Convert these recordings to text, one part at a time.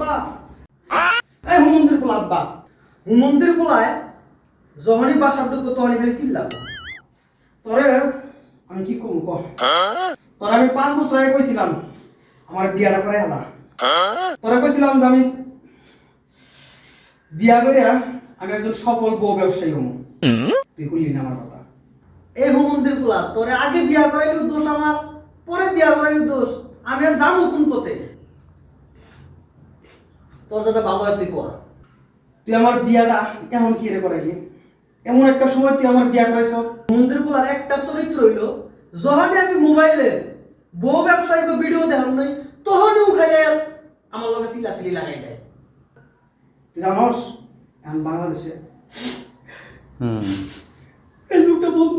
আব্বা। এই হুমন্দির আব্বা। হুমন্দির খালি তোরে আমি কি করব আমি পাঁচ বছর আগে কইছিলাম, আমার বিয়াটা করে হেলা কইছিলাম যে আমি বিয়া করে আমি একজন সফল বউ ব্যবসায়ী হম। তুই করলি না আমার কথা। এই হুমন্দির পোলা তোরে আগে বিয়া করাইলেও দোষ আমার, পরে বিয়া করাইলেও দোষ। আমি আর যাব কোন পথে। তোর যাতে ভালো হয় তুই কর। তুই আমার বিয়াটা এমন কি রে করাইলি? এমন একটা সময় তুই আমার বিয়া করাইছ। মন্দির পোলার একটা চরিত্র হইল যখনই আমি মোবাইলে বউ ব্যবসায়িক ভিডিও দেখাম নাই তখনই উঠাই আমার লগে সিলা সিলি লাগাই দেয়। তুই জানোস এখন বাংলাদেশে ফেসবুকটা বন্ধ।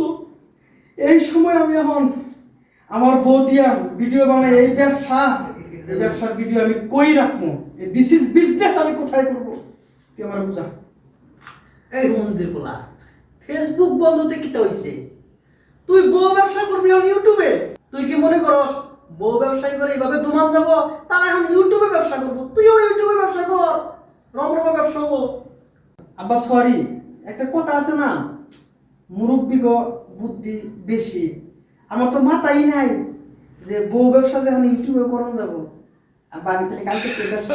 এই সময় আমি এখন আমার বউ দিয়া ভিডিও বানাই এই ব্যবসা এই ব্যবসার ভিডিও আমি কই রাখব? দিস ইজ বিজনেস আমি কোথায় করব? তুই আমার বুঝা। এই মন্দির পোলা ফেসবুক বন্ধতে কিটা হইছে? তুই বউ ব্যবসা করবি এখন ইউটিউবে তুই কি মনে করস বউ ব্যবসায়ী করে এইভাবে তোমার যাব? তারা এখন ইউটিউবে ব্যবসা করব। তুইও ইউটিউবে ব্যবসা কর রমরমা ব্যবসা হব। আব্বা সরি একটা কথা আছে না? মুরব্বী গো বুদ্ধি বেশি। আমার তো মাথাই নাই। যে বউ ব্যবসা যেখানে ইউটিউবে করন যাব আর বাড়ি থেকে কালকে ব্যবসা